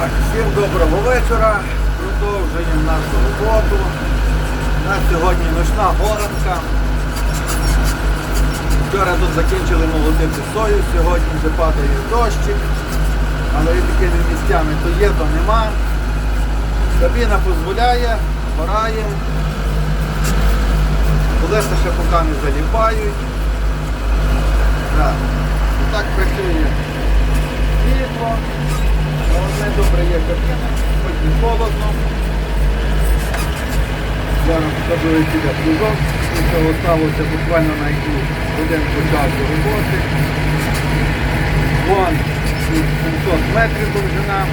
Так, всім доброго вечора. Продовжуємо нашу роботу. У нас сьогодні ночна горанка. Вчора тут закінчили молотити сою, сьогодні вже падає дощик. Але і такими місцями то є, то нема. Кабіна дозволяє, гораємо. Колеса ще поки не заліпають. Так, так працює світло. Добре є картина, хоч і холодно. Зараз покажу я плюжок. Це залишилося буквально на якусь годинку часу роботи. Вон 700 метрів довжина.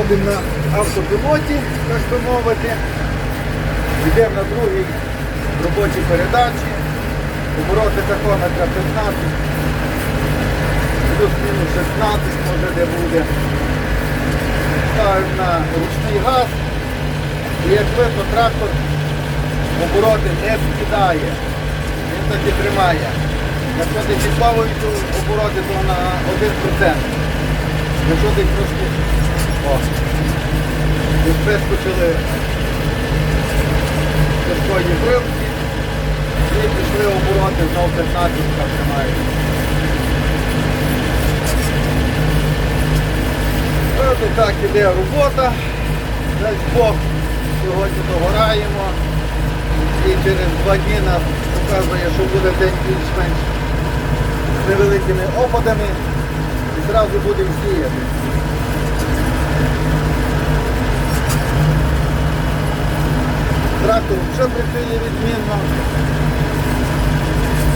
Вводимо на автопілоті, так би мовити. Йдемо на другій робочій передачі. Обороти тахометра 15, плюс-мінус 16, може де буде. Ставимо на ручний газ. І як видно, трактор обороти не скидає. Він так і тримає. Якщо ти підбавують обороти, то на 1%. Якщо ти трошки о, вискочили такої бривки і пішли обороти знову 15 так тримають. От і так іде робота. Дасть Бог, сьогодні догораємо. І через два дні нас показує, що буде день більш-менш невеликими опадами зразу будемо сіяти. Трактор вже працює відмінно.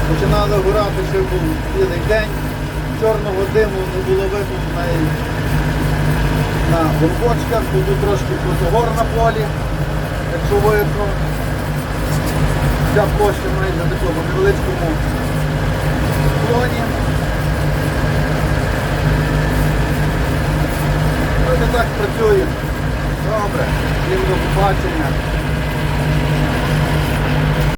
Починали горати, ще був цілий день. Чорного диму не було видно на горбочках, тут трошки прозогор на полі, якщо видно. Вся площа майже такого невеличкому Так працюємо. Добре, їм до побачення.